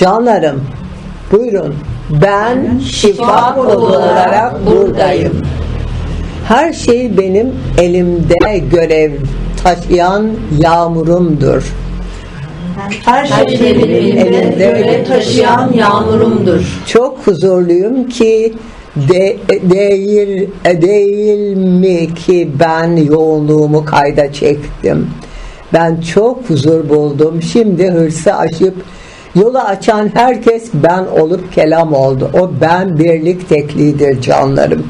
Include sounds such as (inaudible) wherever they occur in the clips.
Canlarım, buyurun. Ben şifa kolu olarak buradayım. Her şey benim elimde görev taşıyan yağmurumdur. Her şey benim elimde görev taşıyan yağmurumdur. Çok huzurluyum ki de, değil değil mi ki ben yoğunluğumu kayda çektim. Ben çok huzur buldum. Şimdi hırsı aşıp yolu açan herkes ben olup kelam oldu. O ben birlik tekliğidir canlarım.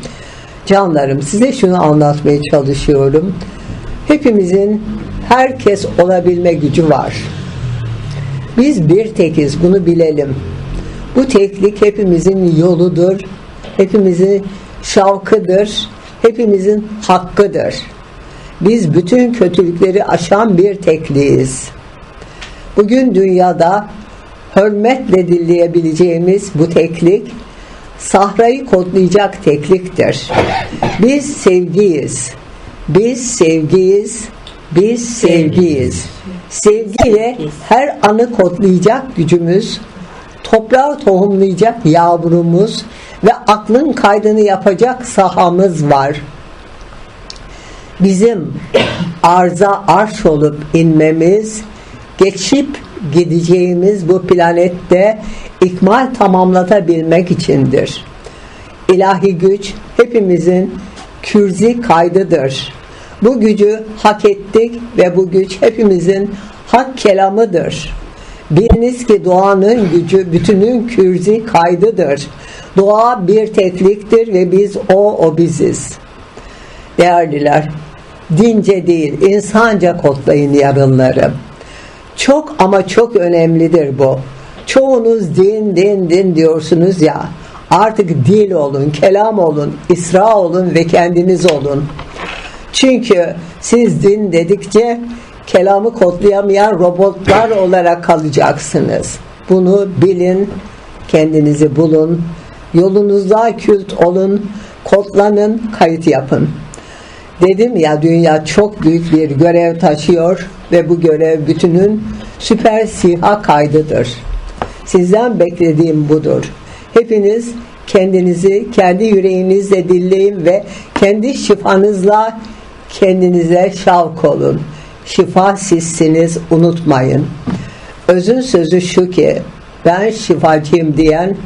Canlarım size şunu anlatmaya çalışıyorum. Hepimizin herkes olabilme gücü var. Biz bir tekiz bunu bilelim. Bu teklik hepimizin yoludur. Hepimizin şavkıdır. Hepimizin hakkıdır. Biz bütün kötülükleri aşan bir tekliyiz. Bugün dünyada hürmetle dinleyebileceğimiz bu teklik sahrayı kodlayacak tekliktir. Biz sevgiyiz. Biz sevgiyiz. Biz sevgiyiz. Sevgiyle her anı kodlayacak gücümüz, toprağı tohumlayacak yavrumuz ve aklın kaydını yapacak sahamız var. Bizim arza arş olup inmemiz, geçip gideceğimiz bu planette ikmal tamamlatabilmek içindir. İlahi güç hepimizin kürzi kaydıdır. Bu gücü hak ettik ve bu güç hepimizin hak kelamıdır. Biliniz ki doğanın gücü bütünün kürzi kaydıdır. Doğa bir tekliktir ve biz o, o biziz. Değerliler, dince değil, insanca kodlayın yarınları. Çok ama çok önemlidir bu. Çoğunuz din, din, din diyorsunuz ya. Artık dil olun, kelam olun, isra olun ve kendiniz olun. Çünkü siz din dedikçe kelamı kodlayamayan robotlar olarak kalacaksınız. Bunu bilin, kendinizi bulun, yolunuzda kült olun, kodlanın, kayıt yapın. Dedim ya dünya çok büyük bir görev taşıyor ve bu görev bütünün süper siha kaydıdır. Sizden beklediğim budur. Hepiniz kendinizi kendi yüreğinizle dinleyin ve kendi şifanızla kendinize şavk olun. Şifa sizsiniz unutmayın. Özün sözü şu ki ben şifacıyım diyen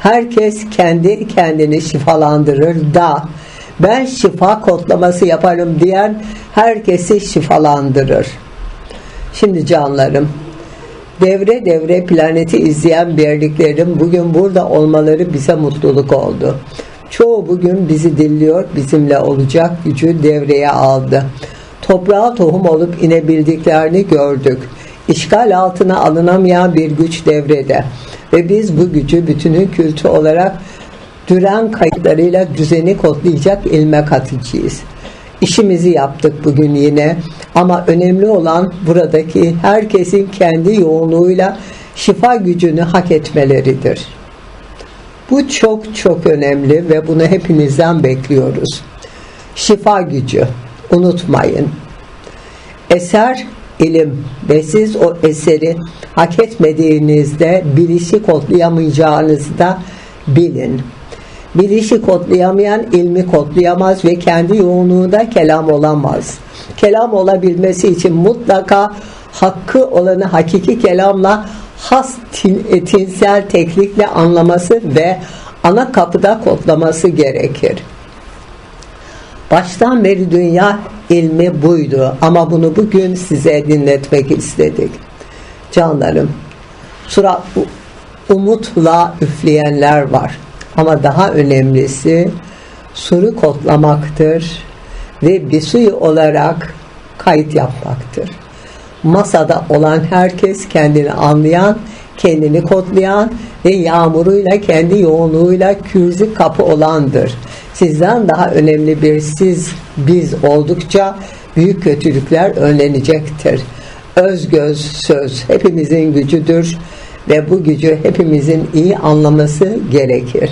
herkes kendi kendini şifalandırır da ben şifa kodlaması yaparım diyen herkesi şifalandırır. Şimdi canlarım devre devre planeti izleyen birliklerin bugün burada olmaları bize mutluluk oldu. Çoğu bugün bizi dinliyor, bizimle olacak gücü devreye aldı. Toprağa tohum olup inebildiklerini gördük. İşgal altına alınamayan bir güç devrede. Ve biz bu gücü bütünün kültü olarak düren kayıtlarıyla düzeni kodlayacak ilme katıcıyız. İşimizi yaptık bugün yine ama önemli olan buradaki herkesin kendi yoğunluğuyla şifa gücünü hak etmeleridir. Bu çok çok önemli ve bunu hepinizden bekliyoruz. Şifa gücü unutmayın. Eser ilim ve siz o eseri hak etmediğinizde bilişi kodlayamayacağınızı da bilin. Bilişi kodlayamayan ilmi kodlayamaz ve kendi yoğunluğunda kelam olamaz. Kelam olabilmesi için mutlaka hakkı olanı hakiki kelamla has tin, tinsel teknikle anlaması ve ana kapıda kodlaması gerekir. Baştan beri dünya ilmi buydu ama bunu bugün size dinletmek istedik. Canlarım, surat umutla üfleyenler var. Ama daha önemlisi suru kodlamaktır ve bir suyu olarak kayıt yapmaktır. Masada olan herkes kendini anlayan, kendini kodlayan ve yağmuruyla kendi yoğunluğuyla kürzi kapı olandır. Sizden daha önemli bir siz biz oldukça büyük kötülükler önlenecektir. Öz göz söz hepimizin gücüdür ve bu gücü hepimizin iyi anlaması gerekir.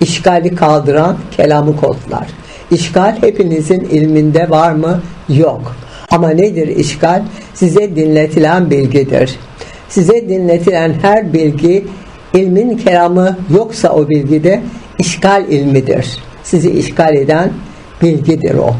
İşgali kaldıran kelamı kodlar. İşgal hepinizin ilminde var mı? Yok. Ama nedir işgal? Size dinletilen bilgidir. Size dinletilen her bilgi ilmin kelamı yoksa o bilgide işgal ilmidir. Sizi işgal eden bilgidir o.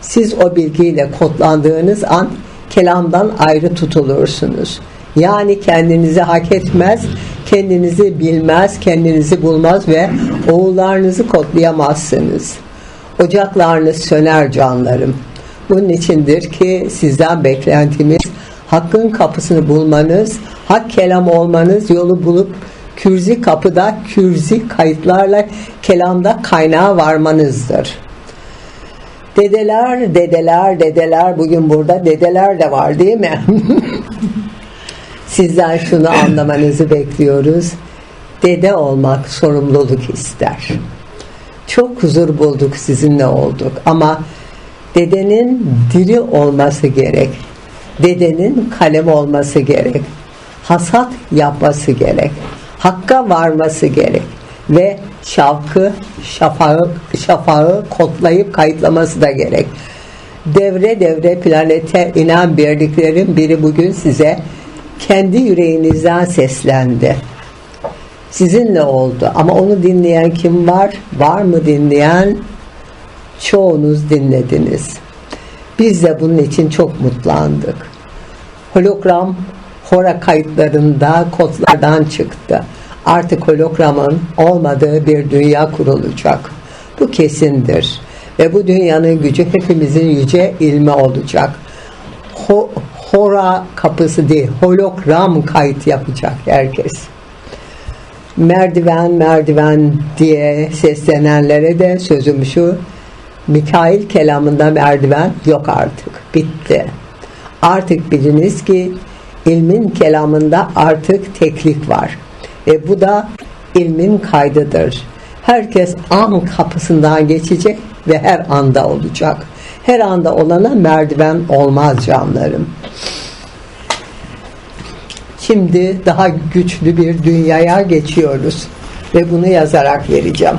Siz o bilgiyle kodlandığınız an kelamdan ayrı tutulursunuz. Yani kendinizi hak etmez, kendinizi bilmez, kendinizi bulmaz ve oğullarınızı kodlayamazsınız. Ocaklarınız söner canlarım. Bunun içindir ki sizden beklentimiz hakkın kapısını bulmanız, hak kelam olmanız, yolu bulup kürzi kapıda kürzi kayıtlarla kelamda kaynağa varmanızdır. Dedeler, dedeler, dedeler bugün burada dedeler de var değil mi? (laughs) Sizden şunu anlamanızı bekliyoruz. Dede olmak sorumluluk ister. Çok huzur bulduk sizinle olduk ama dedenin diri olması gerek. Dedenin kalem olması gerek. Hasat yapması gerek. Hakka varması gerek. Ve şavkı, şafağı, şafağı kodlayıp kayıtlaması da gerek. Devre devre planete inen birliklerin biri bugün size kendi yüreğinizden seslendi. Sizinle oldu ama onu dinleyen kim var? Var mı dinleyen? Çoğunuz dinlediniz. Biz de bunun için çok mutlandık. Hologram Hora kayıtlarında kodlardan çıktı. Artık hologramın olmadığı bir dünya kurulacak. Bu kesindir. Ve bu dünyanın gücü hepimizin yüce ilmi olacak. Ho- Hora kapısı değil, hologram kayıt yapacak herkes. Merdiven merdiven diye seslenenlere de sözüm şu, Mikail kelamında merdiven yok artık, bitti. Artık biliniz ki ilmin kelamında artık teklik var. Ve bu da ilmin kaydıdır. Herkes an kapısından geçecek ve her anda olacak. Her anda olana merdiven olmaz canlarım. Şimdi daha güçlü bir dünyaya geçiyoruz ve bunu yazarak vereceğim.